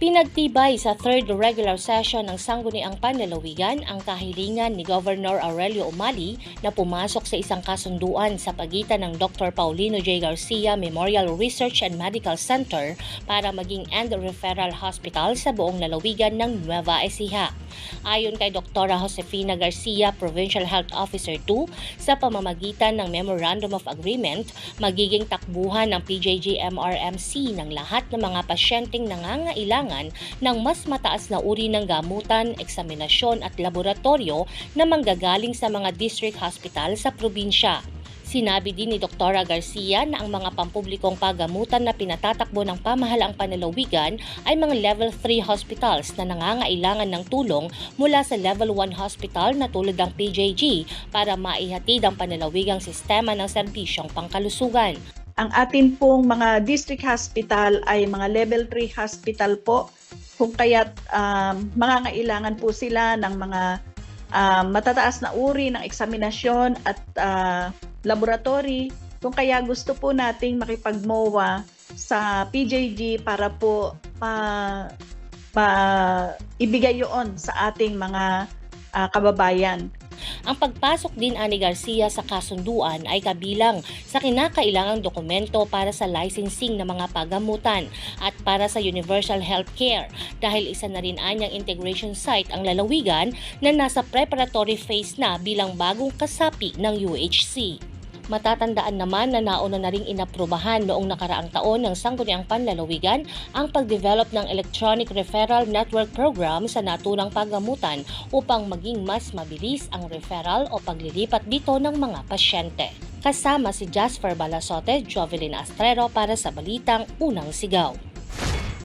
Pinagtibay sa third regular session ng Sangguniang Panlalawigan ang kahilingan ni Governor Aurelio Umali na pumasok sa isang kasunduan sa pagitan ng Dr. Paulino J. Garcia Memorial Research and Medical Center para maging end referral hospital sa buong lalawigan ng Nueva Ecija. Ayon kay Dr. Josefina Garcia, Provincial Health Officer 2, sa pamamagitan ng Memorandum of Agreement, magiging takbuhan ng PJG-MRMC ng lahat ng mga pasyenteng nangangailangan ng mas mataas na uri ng gamutan, eksaminasyon at laboratorio na manggagaling sa mga district hospital sa probinsya. Sinabi din ni Dr. Garcia na ang mga pampublikong pagamutan na pinatatakbo ng pamahalaang panalawigan ay mga level 3 hospitals na nangangailangan ng tulong mula sa level 1 hospital na tulad ng PJG para maihatid ang panalawigang sistema ng serbisyong pangkalusugan. Ang atin pong mga district hospital ay mga level 3 hospital po kung kaya't um, mangangailangan po sila ng mga um, matataas na uri ng eksaminasyon at uh, laboratory kung kaya gusto po nating makipag-MOA sa PJG para po pa, pa ibigay yun sa ating mga uh, kababayan. Ang pagpasok din ani Garcia sa kasunduan ay kabilang sa kinakailangang dokumento para sa licensing ng mga pagamutan at para sa universal health care dahil isa na rin anyang integration site ang lalawigan na nasa preparatory phase na bilang bagong kasapi ng UHC. Matatandaan naman na nauna na ring inaprubahan noong nakaraang taon ng Sangguniang Panlalawigan ang pagdevelop ng Electronic Referral Network Program sa naturang paggamutan upang maging mas mabilis ang referral o paglilipat dito ng mga pasyente. Kasama si Jasper Balasote, Jovelyn Astrero para sa Balitang Unang Sigaw.